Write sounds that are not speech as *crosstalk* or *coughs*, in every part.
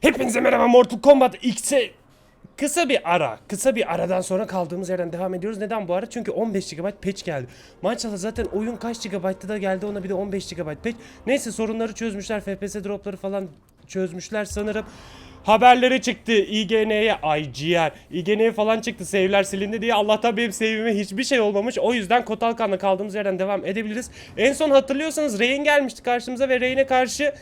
Hepinize merhaba Mortal Kombat X'e kısa bir ara. Kısa bir aradan sonra kaldığımız yerden devam ediyoruz. Neden bu ara? Çünkü 15 GB patch geldi. Maşallah zaten oyun kaç GB'da da geldi ona bir de 15 GB patch. Neyse sorunları çözmüşler. FPS dropları falan çözmüşler sanırım. Haberleri çıktı IGN'ye, IGN, IGN'ye falan çıktı save'ler silindi diye Allah'tan benim save'ime hiçbir şey olmamış. O yüzden Kotalkan'la kaldığımız yerden devam edebiliriz. En son hatırlıyorsanız Rain gelmişti karşımıza ve Rain'e karşı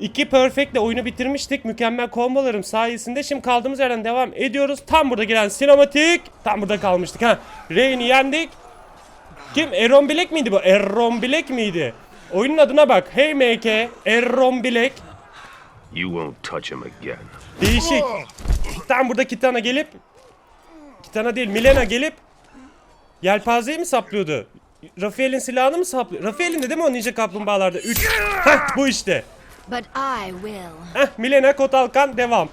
İki perfectle oyunu bitirmiştik. Mükemmel kombolarım sayesinde. Şimdi kaldığımız yerden devam ediyoruz. Tam burada gelen sinematik. Tam burada kalmıştık ha. Rain'i yendik. Kim? Erron Bilek miydi bu? Erron Bilek miydi? Oyunun adına bak. Hey MK. Erron Bilek. You won't touch him again. Değişik. Tam burada Kitana gelip Kitana değil Milena gelip Yelpazeyi mi saplıyordu? Rafael'in silahını mı saplıyor? Rafael'in de değil mi o ninja kaplumbağalarda? 3. Heh bu işte. But I will. Heh, Milena Kotalkan devam.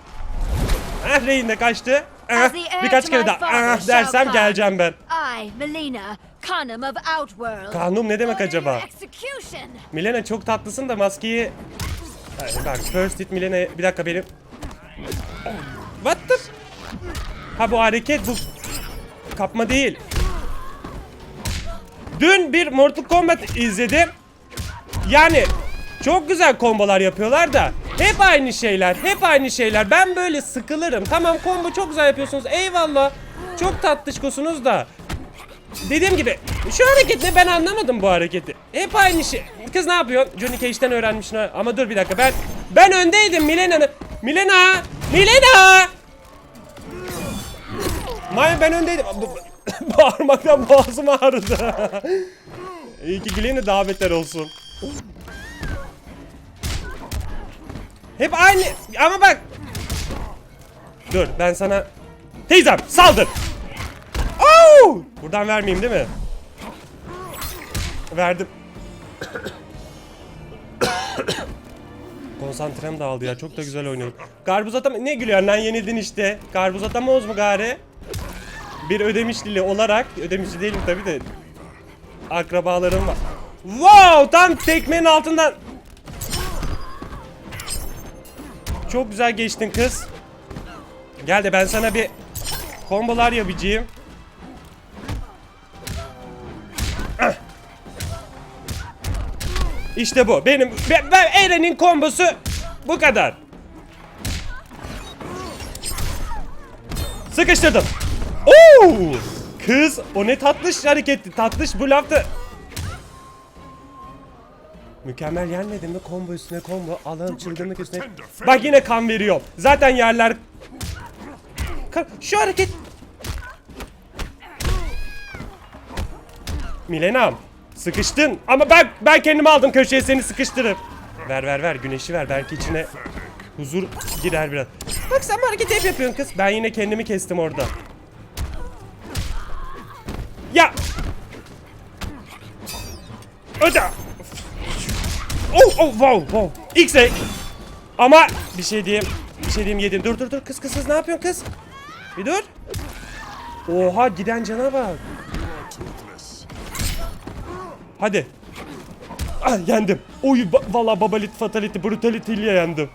Heh, Rehin de kaçtı. Heir birkaç kere daha heh, dersem geleceğim ben. I, Melina, Khanum of Outworld. Kanun ne demek acaba? Milena çok tatlısın da maskeyi... Ay, Bak first hit Milena bir dakika benim... What the... Ha bu hareket bu... Kapma değil. Dün bir Mortal Kombat izledim. Yani çok güzel kombolar yapıyorlar da hep aynı şeyler, hep aynı şeyler. Ben böyle sıkılırım. Tamam combo çok güzel yapıyorsunuz. Eyvallah. Çok tatlışkosunuz da. Dediğim gibi şu hareket ne ben anlamadım bu hareketi. Hep aynı şey. Kız ne yapıyorsun? Johnny Cage'den öğrenmiş? Ama dur bir dakika ben ben öndeydim Milena'nın. Milena! Milena! Maya ben öndeydim. *laughs* Bağırmaktan boğazım ağrıdı. İyi ki Glen'i daha beter olsun. Hep aynı ama bak. Dur ben sana Teyzem saldır. Oo! Buradan vermeyeyim değil mi? Verdim. *coughs* Konsantrem dağıldı ya. Çok da güzel oynadık. Garbuz atam ne gülüyor lan yenildin işte. Garbuz atamoz mu gari? Bir ödemişlili olarak ödemişli değilim tabi de akrabalarım var. Wow! Tam tekmenin altından Çok güzel geçtin kız. Gel de ben sana bir kombolar yapacağım. Ah. İşte bu. Benim ben, ben Eren'in kombosu bu kadar. Sıkıştırdım. Oo! Kız o ne tatlış hareketti. Tatlış bu laftı. Mükemmel yenmedin mi? Combo üstüne combo. Allah'ım çılgınlık üstüne. Bak yine kan veriyor. Zaten yerler... Kan- Şu hareket... Milena'm sıkıştın ama ben ben kendimi aldım köşeye seni sıkıştırıp. Ver ver ver güneşi ver belki içine huzur girer biraz. Bak sen bu hareketi hep yapıyorsun kız. Ben yine kendimi kestim orada. Ya. Öde. Oh oh wow wow. X-ray. Ama bir şey diyeyim. Bir şey diyeyim yedin. Dur dur dur kız kız kız ne yapıyorsun kız? Bir dur. Oha giden cana bak. Hadi. Ah yendim. Oy ba- valla babalit fatality brutality ile yendim.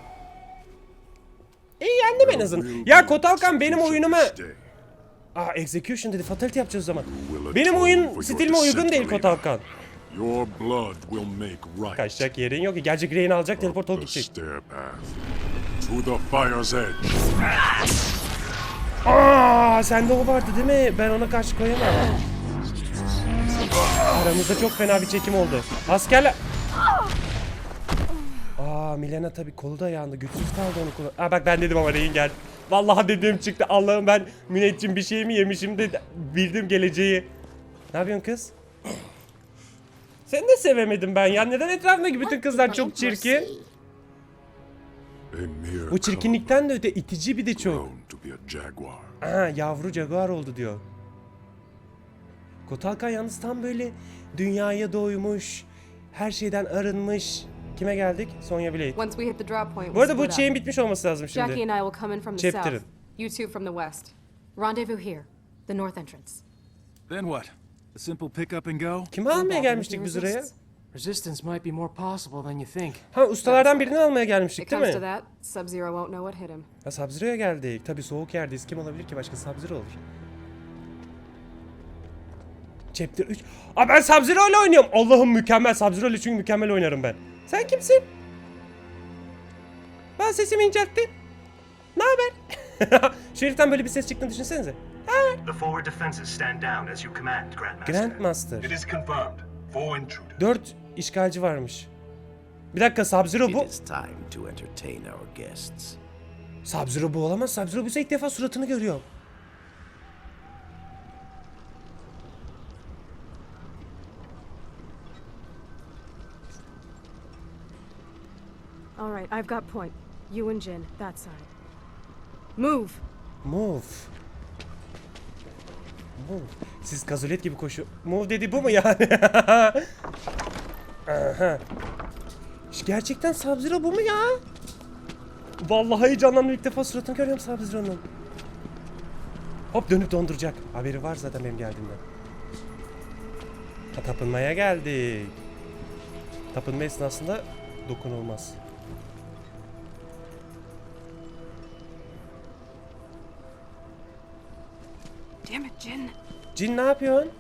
İyi yendim en azından. Ya Kotalkan benim oyunuma... Aa execution dedi fatality yapacağız o zaman. Benim oyun stilime uygun değil Kotalkan. Your blood will make right. Kaçacak yerin yok ki. Gelecek Reyna alacak teleport ol The gidecek. stair path to the fire's edge. Aa sende o vardı değil mi? Ben ona karşı koyamam. Aramızda çok fena bir çekim oldu. Askerler... Aa Milena tabii kolu da yandı. Güçsüz kaldı onu kolu. Aa bak ben dedim ama rehin geldi. Vallahi dediğim çıktı. Allah'ım ben müneccim bir şey mi yemişim de bildim geleceği. Ne yapıyorsun kız? Seni de sevemedim ben ya. Neden etrafındaki bütün kızlar çok çirkin? Bu çirkinlikten de öte itici bir de çok. Aha yavru jaguar oldu diyor. Kotalkan yalnız tam böyle dünyaya doymuş, her şeyden arınmış. Kime geldik? Sonya Blade. Bu arada bu şeyin bitmiş olması lazım Jackie şimdi. and I will come in from the Chapter'ın. south. You two from the west. Rendezvous here, the north entrance. Then what? A simple pick up and go? Kimi almaya gelmiştik biz oraya? resistance. Resistance might be more possible than you think. Ha ustalardan birini almaya gelmiştik değil mi? Sub-Zero won't know what hit him. Ha Sub-Zero'ya geldik. Tabii soğuk yerdeyiz. Kim olabilir ki başka Sub-Zero olur. Chapter 3. Aa ben Sub-Zero ile oynuyorum. Allah'ım mükemmel. Sub-Zero ile çünkü mükemmel oynarım ben. Sen kimsin? Ben sesimi incelttim. Ne haber? *laughs* Şu heriften böyle bir ses çıktığını düşünsenize. The forward defenses stand down as you command, Grandmaster. Grandmaster. It is confirmed. Four intruders. 4 işgalci varmış. Bir dakika Sub-Zero It bu. is time to entertain our guests. Sub-Zero bu olamaz. Sub-Zero bize ilk defa suratını görüyor. All right, I've got point. You and Jin, that side. Move! Move. Siz kazulet gibi koşu. Move dedi bu mu yani? *laughs* Aha. Gerçekten Sub-Zero bu mu ya? Vallahi heyecanlandım ilk defa suratını görüyorum Sub-Zero'nun. Hop dönüp donduracak. Haberi var zaten benim geldiğimden. Ha, tapınmaya geldik. Tapınma esnasında dokunulmaz. Damn it, Jin! Cin ne yapıyorsun?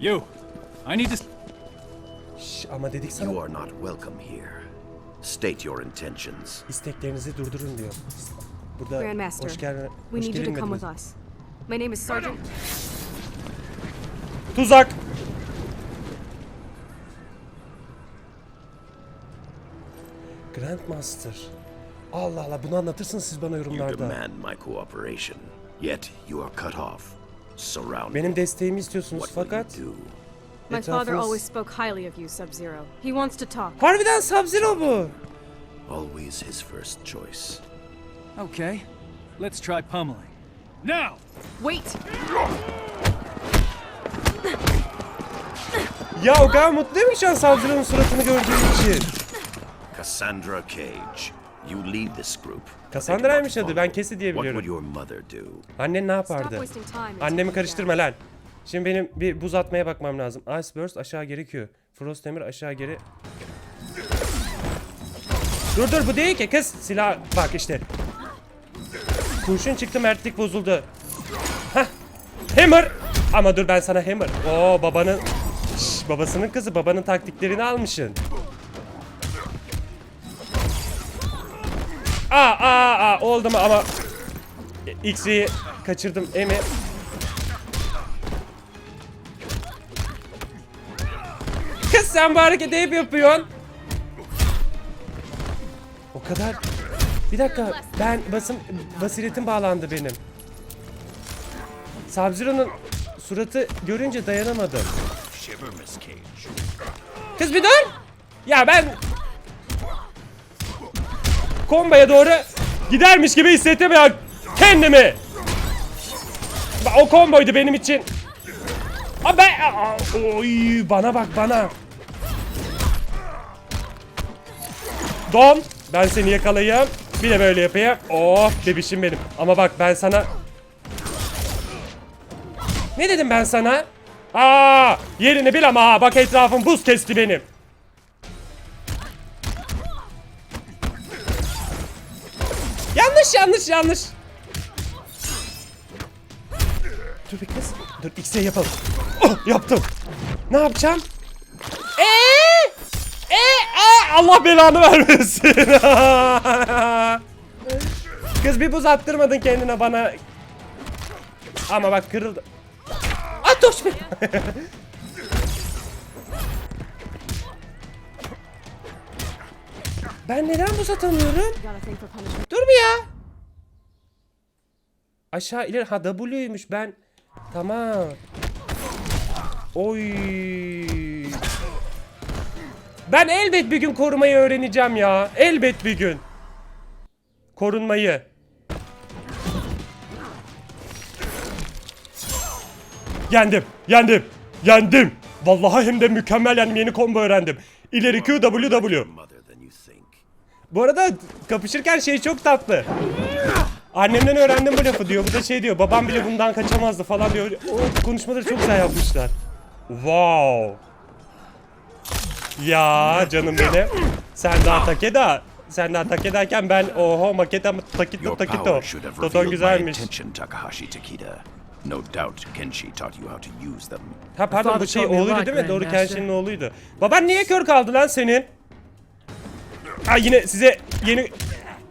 You! I need to. Şş, ama dedik sana. You are not welcome here. State your intentions. İsteklerinizi durdurun diyor. Burada Grandmaster, hoş geldin. we hoş need you to come with us. My name is Sergeant. Tuzak. Grandmaster. Allah Allah bunu anlatırsınız siz bana You yorumlarda. demand my cooperation, yet you are cut off, surrounded. Benim desteğimi istiyorsunuz What will you fakat do? My father Etrafınız- always spoke highly of you, Sub-Zero. He wants to talk. harbiden Sub-Zero bu. Always his first choice. Okay. Let's try pummeling. Now! Wait! Ya o kadar mutluyum ki şu an Sub-Zero'nun suratını gördüğüm için. Cassandra Cage, you lead this group. Cassandra'ymış adı, ben. Cassie diye What would biliyorum. your mother do? Annen ne Stop yapardı? wasting time. and Annemi karıştırma me lan. Şimdi benim bir buz atmaya bakmam lazım. Ice Burst aşağı geri Q. Frost Emir aşağı geri. Dur dur bu değil ki kız. Silah bak işte. Kurşun çıktı mertlik bozuldu. Hah. Hammer. Ama dur ben sana Hammer. Oo babanın. Şş, babasının kızı babanın taktiklerini almışsın. Aa aa aa oldu mu ama X'yi kaçırdım Emi. Kız sen bu hareketi hep yapıyorsun. O kadar. Bir dakika ben basım basiretim bağlandı benim. Sub-Zero'nun suratı görünce dayanamadım. Kız bir dur. Ya ben kombaya doğru gidermiş gibi hissettim ya kendimi. O komboydu benim için. Aa ben oy bana bak bana. Don ben seni yakalayayım. Bir de böyle yapayım. Oh bebişim benim. Ama bak ben sana Ne dedim ben sana? Aa yerini bil ama ha. bak etrafım buz kesti benim. Yanlış yanlış yanlış. Dur bir kız. Dur X'e yapalım. Oh yaptım. Ne yapacağım? Eee? Eee? Allah belanı vermesin. *laughs* kız bir buz attırmadın kendine bana. Ama bak kırıldı. At hoş bir. ben neden buz atamıyorum? Dur bir ya. Aşağı ileri ha W'ymuş ben. Tamam. Oy. Ben elbet bir gün korumayı öğreneceğim ya. Elbet bir gün. Korunmayı. Yendim. Yendim. Yendim. Vallahi hem de mükemmel yendim. Yeni combo öğrendim. İleri Q W W. Bu arada kapışırken şey çok tatlı. Annemden öğrendim bu lafı diyor. Bu da şey diyor. Babam bile bundan kaçamazdı falan diyor. O konuşmaları çok güzel yapmışlar. Wow. Ya canım benim. Sen daha Takeda. Sen daha Takeda'yken ben oho maketa takito takito. Toton güzelmiş. No doubt Kenshi taught you how to use them. Ha pardon bu şey oğluydu değil mi? Doğru. Kenshin'in oğluydu. Baban niye kör kaldı lan senin? Ha yine size yeni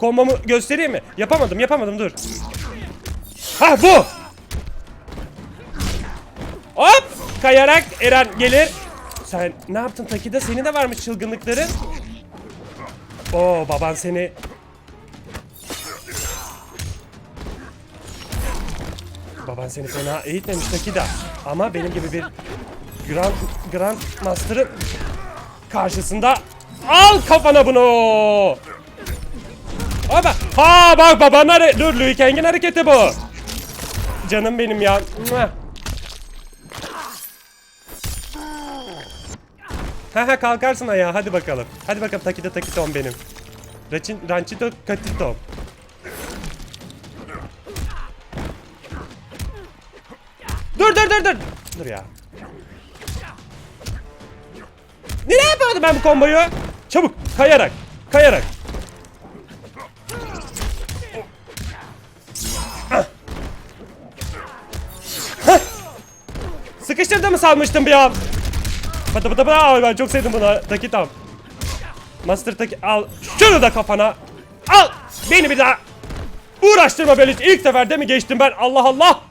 kombomu göstereyim mi? Yapamadım yapamadım dur. Ha bu! Hop! Kayarak Eren gelir. Sen ne yaptın Takida? Senin de varmış çılgınlıkların. Oo baban seni Baban seni fena eğitmemiş Takida. Ama benim gibi bir Grand, Grand Master'ın karşısında al kafana bunu. Ama ha bak baban hare dur Liu Kang'in hareketi bu. Canım benim ya. Ha ha kalkarsın ayağa hadi bakalım. Hadi bakalım Takida Takitom benim. Rachin, Ranchito Katitom. Dur dur dur dur. Dur ya. Nereye yapıyordum ben bu komboyu? Çabuk kayarak. Kayarak. Sıkıştırdı mı salmıştım bir an? Bata bata Ay, ben çok sevdim bunu. Taki tam. Master Taki al. Şunu da kafana. Al. Beni bir daha uğraştırma böyle. İlk seferde mi geçtim ben? Allah Allah.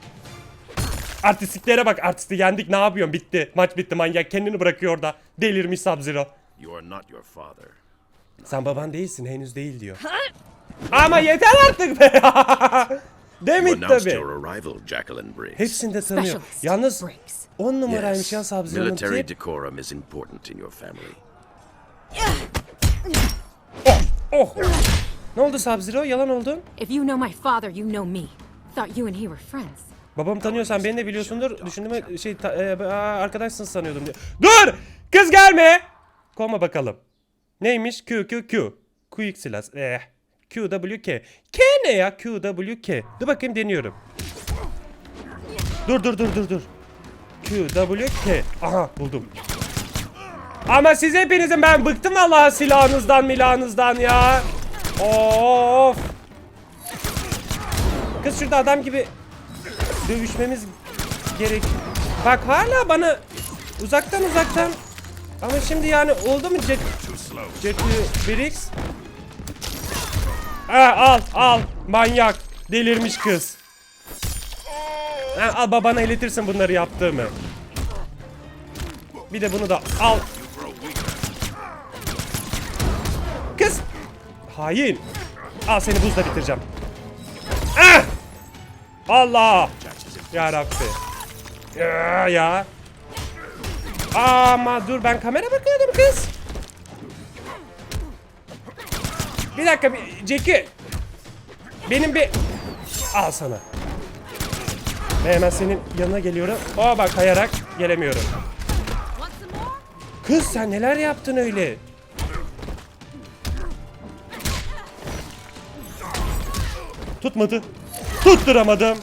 Artistliklere bak. Artisti yendik. Ne yapıyorsun? Bitti. Maç bitti. Manyak kendini bırakıyor orada. Delirmiş Sub-Zero. Sen baban değilsin. Henüz değil diyor. Ama yeter artık be. *laughs* Demit announced tabi. your arrival, Jacqueline Briggs. Hepsini de tanıyor. Specialist. Yalnız Briggs. 10 numaraymış ya Yes, Sub-Zero'nun military tip. decorum is important in your family. Oh. Ne oldu Sub-Zero? Yalan oldun. If you know my father, you know me. Thought you and he were friends. Babamı tanıyorsan beni de biliyorsundur. Düşündüğüme şey ta, e, arkadaşsın sanıyordum diye. Dur! Kız gelme! Koma bakalım. Neymiş? Q Q Q. Quick silas. Eh. Q W K. Ne ya? Q W K. Dur bakayım deniyorum. Dur dur dur dur dur. Q W K. Aha buldum. Ama siz hepinizin ben bıktım vallahi silahınızdan milahınızdan ya. Of. Kız şurada adam gibi dövüşmemiz gerek. Bak hala bana uzaktan uzaktan ama şimdi yani oldu mu Jet Jet Briggs? Ha, al al manyak delirmiş kız. Ha, al babana iletirsin bunları yaptığımı. Bir de bunu da al. Kız. Hain. Al seni buzla bitireceğim. Ah! Allah! Ya Rabbi. Ya ya. Ama dur ben kamera bakıyordum kız. Bir dakika bir Jackie. Benim bir al sana. Ve hemen senin yanına geliyorum. Aa bak kayarak gelemiyorum. Kız sen neler yaptın öyle? Tutmadı. Tutturamadım.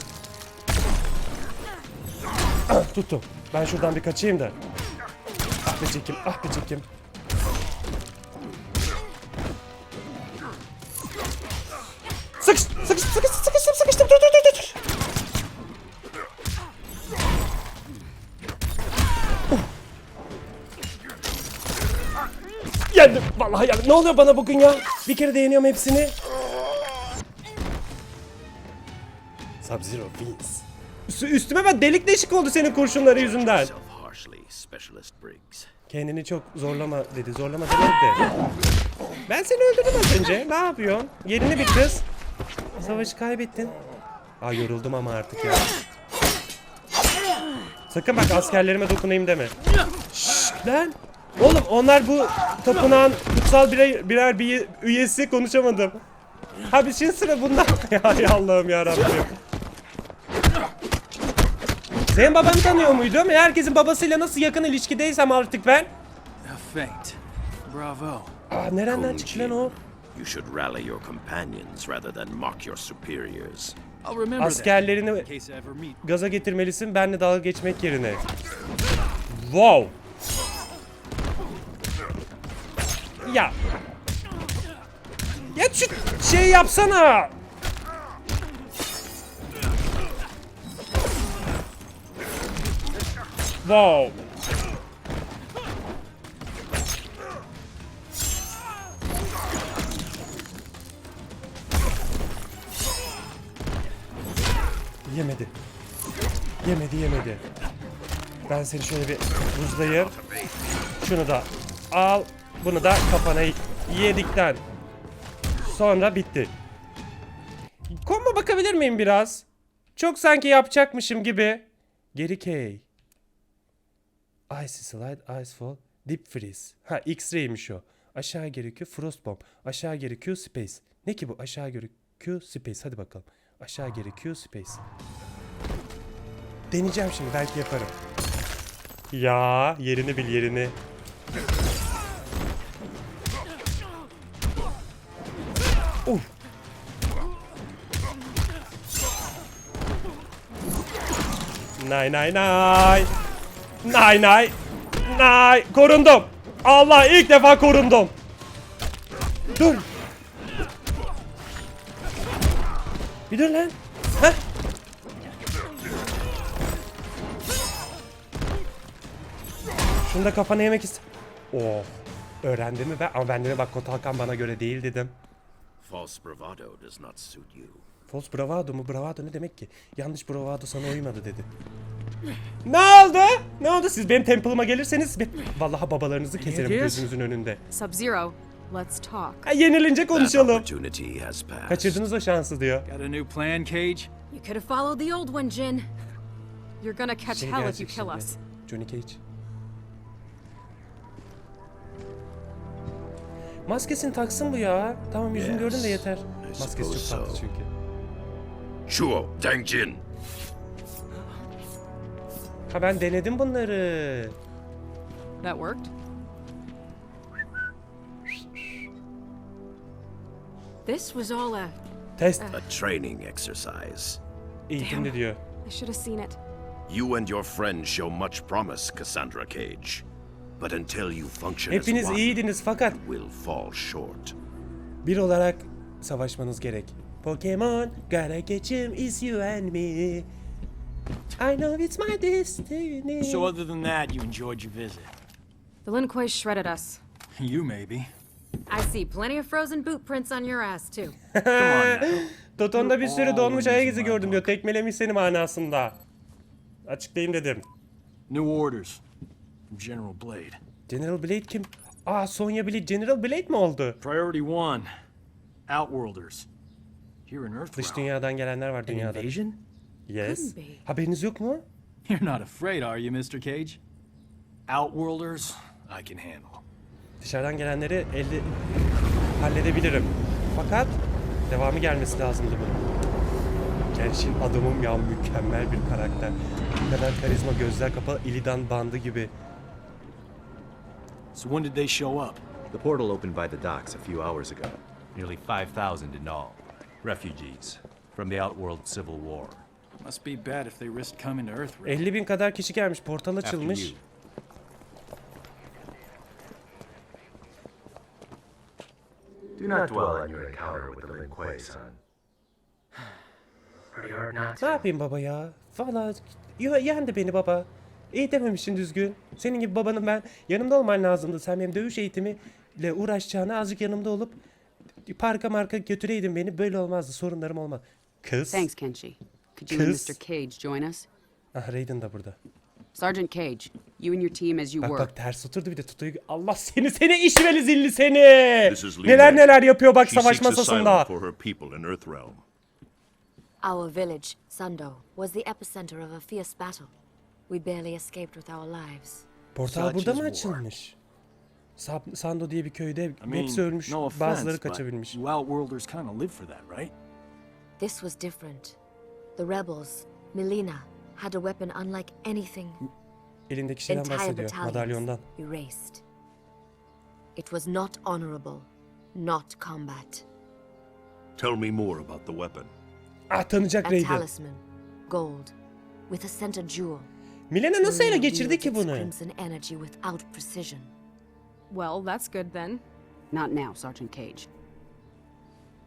Ah, Tuttum. Ben şuradan bir kaçayım da. Ah be çekim, ah be çekim. Yendim. Vallahi yendim. Ne oluyor bana bugün ya? Bir kere de hepsini. Sub-Zero wins. Üstü- Üstüme bak delik deşik oldu senin kurşunları yüzünden. Kendini çok zorlama dedi. Zorlama demedi de. Ben seni öldürdüm az önce. Ne yapıyorsun? Yerini bir kız. Savaşı kaybettin. Aa yoruldum ama artık ya. Sakın bak askerlerime dokunayım deme. Şşş lan. Oğlum onlar bu tapınağın kutsal birer, birer bir üyesi konuşamadım. Ha bir şey sıra bundan. *laughs* ya, Allah'ım ya Rabbim. Senin babanı tanıyor muydum? Herkesin babasıyla nasıl yakın ilişkideysem artık ben. Feint. Bravo. Aa, nereden çıktı lan o? You should rally your companions rather than mock your superiors. Askerlerini gaza getirmelisin benle dalga geçmek yerine. Wow. Ya. Ya şu şey yapsana. Wow. Yemedi. Yemedi yemedi. Ben seni şöyle bir buzlayayım. Şunu da al. Bunu da kafana yedikten sonra bitti. Combo bakabilir miyim biraz? Çok sanki yapacakmışım gibi. Geri K. Ice slide, ice fall, deep freeze. Ha X-ray'miş o. Aşağı geri Q, frost bomb. Aşağı geri Q, space. Ne ki bu? Aşağı geri Q, space. Hadi bakalım. Aşağı geri Q, space. Deneyeceğim şimdi. Belki yaparım. Ya yerini bil yerini. Uf. Nay nay nay. Nay nay. Nay. Korundum. Allah ilk defa korundum. Dur. Bir dur lan. Heh. Şunu da kafana yemek ist. Oh. Öğrendi mi ben? Ama ben bak Kotalkan bana göre değil dedim. False bravado does not suit you. False bravado mu? Bravado ne demek ki? Yanlış bravado sana uymadı dedi. Ne oldu? Ne oldu? Siz benim temple'ıma gelirseniz be- vallahi babalarınızı keserim gözünüzün önünde. Sub-Zero, let's talk. Ha, yenilince That konuşalım. opportunity has passed. Kaçırdınız o şansı diyor. Got a new plan, Cage? You could have followed the old one, Jin. You're gonna catch Şey hell if you gelecek kill şimdi. us. Johnny Cage. Maskesini taksın bu ya. Tamam yüzünü Yes, gördün de yeter. Maskesi çok tatlı so. çünkü. Chuo Dangjin. Ha ben denedim bunları. That worked? This was all a. Test A training exercise. eğitimli diyor. I should have seen it. You and your friends show much promise, Cassandra Cage. But until you function Hepiniz as one, iyiydiniz fakat will fall short. bir olarak savaşmanız gerek. Pokemon, gotta catch him is you and me. I know it's my destiny. So other than that, you enjoyed your visit? The Lin Kuei shredded us. *laughs* You maybe. I see plenty of frozen boot prints on your ass, too. Come on now. Toton'da bir sürü donmuş ayak izi gördüm diyor. Tekmelemiş seni manasında. Açıklayayım dedim. New orders General Blade. General Blade kim? Aa Sonya Blade General Blade mi oldu? Priority one, Outworlders. Here in Dış Earthrealm. dünyadan gelenler var dünyada. Invasion? Yes. Couldn't be. Haberiniz yok mu? You're not afraid, are you, Mr. Cage? Outworlders, I can handle. Dışarıdan gelenleri elde halledebilirim. Fakat devamı gelmesi lazımdı bunun. Genshin adamım ya mükemmel bir karakter. Bu kadar karizma gözler kapalı Illidan bandı gibi. So when did they show up? The portal opened by the docks a few hours ago. Nearly 5,000 in all. Refugees from the Outworld Civil War. Must be bad if they risked coming to Earthrealm. 50 bin kadar kişi gelmiş. Portal After açılmış. you. Do not dwell on your encounter with the Lin Kuei, son. *sighs* Pretty hard not Ne yapayım baba ya? Valla yendi beni baba. Eğitememişsin düzgün. Senin gibi babanın ben yanımda olman lazımdı. Sen benim dövüş eğitimiyle uğraşacağına azıcık yanımda olup parka marka götüreydin beni. Böyle olmazdı. Sorunlarım olmaz. Kız. Thanks, Kenshi. Could you and Kız. Mr. Cage join us? Ah Raiden da burada. Sergeant Cage, you and your team as you Bak were. bak ters oturdu bir de tutuyor. Allah seni seni işveli zilli seni. This is Li Neler neler yapıyor bak She savaş seeks asylum masasında. for her people in Earthrealm. Our village, Sundo, was the epicenter of a fierce battle. We barely escaped with our lives. Portal burada mı açılmış? Sab- Sando diye bir köyde hepsi ölmüş. bazıları kaçabilmiş. you Outworlders kind of live for that, right? This was different. The rebels, Melina, had a weapon unlike anything Elindeki şeyden entire bahsediyor. Madalyondan. erased. It was not honorable, not combat. Tell me more about the weapon. Ah tanıyacak A Raiden. talisman, gold, with a center jewel. Milena nasıl ele geçirdi ki bunu? Crimson energy without precision. Well, that's good then. Not now, Sergeant Cage.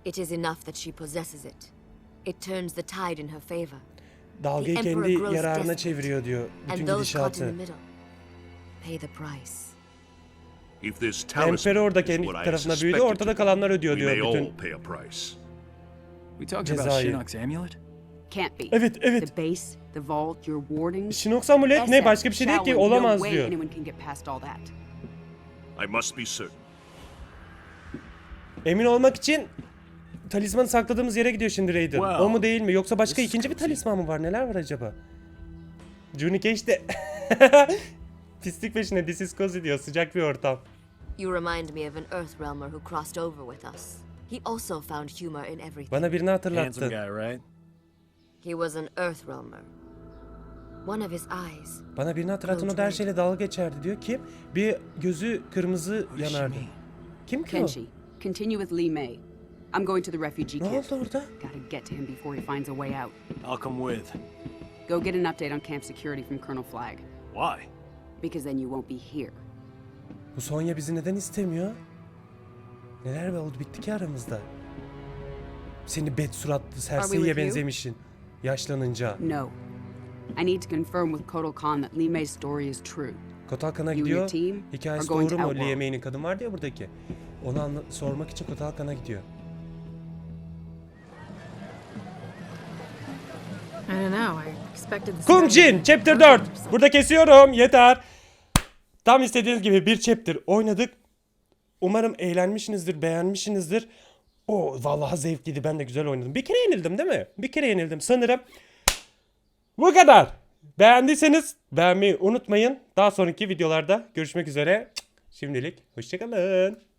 It is enough that she possesses it. It turns the tide in her favor. Dalgayı The Emperor kendi grows yararına desperate, çeviriyor diyor. Bütün And those caught in the gidişatı. middle pay the price. If this talisman Emperor da is kendi what I tarafına büyüdü. Ortada kalanlar ödüyor diyor bütün. all pay a price. We talking about Cezayı. Can't be. Evet evet. The base, the vault, your warding. Şinox amulet ne? Başka bir şey değil ki. Olamaz no way diyor. anyone can get past all that. I must be certain. Emin olmak için talismanı sakladığımız yere gidiyor şimdi Raiden. Well, o mu değil mi? Yoksa başka this ikinci bir talisman mı var? Neler var acaba? Cage de *laughs* pislik peşine this is cozy diyor. Sıcak bir ortam. You remind me of an Earthrealmer who crossed over with us. He also found humor in everything. Bana birini Handsome hatırlattı. guy, right? He was an Earthrealmer. One of his eyes. Bana birini hatırlattın o da her şeyle dalga geçerdi diyor. Kim? Bir gözü kırmızı yanardı. Kim ki o? Kenshi, continue with Lee May. I'm going to the refugee Ne camp. oldu orada? Gotta get to him before he finds a way out. I'll come with. Go get an update on camp security from Colonel Flagg, Why? because then you won't be here. Bu Sonya bizi neden istemiyor? Neler oldu bitti ki aramızda? Seni bet suratlı serseriye with you? benzemişsin. Yaşlanınca. No. I need to confirm with Kotal Khan that Lee May's story is true. You and your gidiyor. team Hikayesi are going doğru to mu? Lee May'nin kadın vardı ya buradaki. Onu anla- sormak için Kotalkan'a gidiyor. I don't know. I expected the Kung Jin Chapter 4. Burada kesiyorum. Yeter. Tam istediğiniz gibi bir chapter oynadık. Umarım eğlenmişsinizdir, beğenmişsinizdir. O vallahi zevkliydi. Ben de güzel oynadım. Bir kere yenildim değil mi? Bir kere yenildim sanırım. Bu kadar. Beğendiyseniz beğenmeyi unutmayın. Daha sonraki videolarda görüşmek üzere. Şimdilik hoşçakalın.